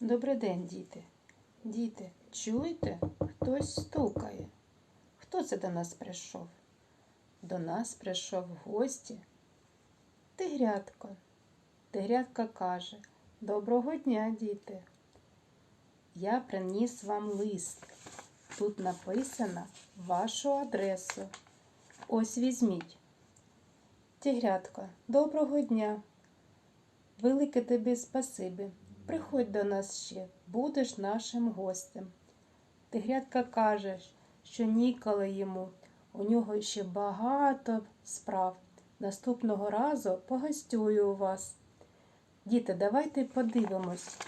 Добрий день, діти. Діти, чуєте? Хтось стукає. Хто це до нас прийшов? До нас прийшов гості. Тигрятко. Тигрятка каже: Доброго дня, діти. Я приніс вам лист. Тут написано вашу адресу. Ось візьміть. Тигрятко, доброго дня. Велике тобі спасибі. Приходь до нас ще, будеш нашим гостем. Тигрятка каже, що ніколи йому, у нього ще багато справ. Наступного разу погостюю у вас. Діти, давайте подивимось,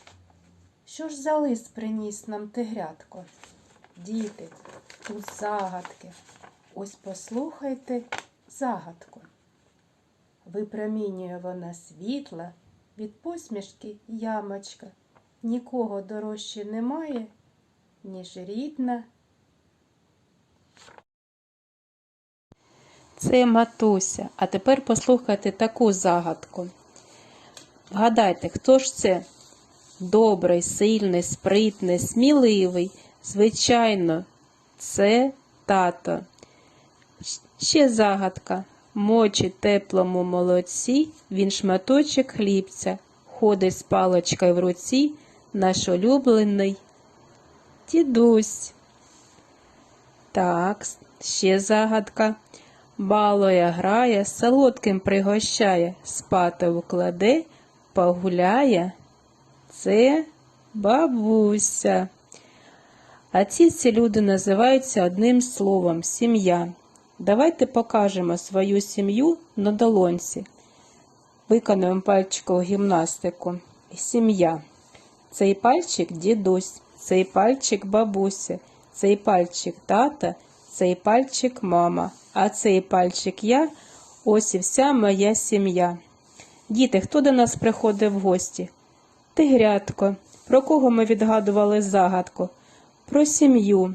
що ж за лист приніс нам тигрятко? Діти, тут загадки. Ось послухайте загадку. Випромінює вона світла, від посмішки ямочка. Нікого дорожче немає, ніж рідна. Це матуся. А тепер послухайте таку загадку. Вгадайте, хто ж це? Добрий, сильний, спритний, сміливий. Звичайно, це тато. Ще загадка. Мочі теплому молодці, він шматочок хлібця, ходить з палочкою в руці, наш улюблений дідусь. Так, ще загадка. Балоя грає, солодким пригощає, спати укладе, погуляє. Це бабуся. А ці ці люди називаються одним словом сім'я. Давайте покажемо свою сім'ю на долонці. Виконуємо пальчикову гімнастику. Сім'я. Цей пальчик дідусь, цей пальчик бабуся, цей пальчик тата, цей пальчик мама, а цей пальчик я. Ось і вся моя сім'я. Діти, хто до нас приходив в гості? Тигрятко. Про кого ми відгадували загадку? Про сім'ю.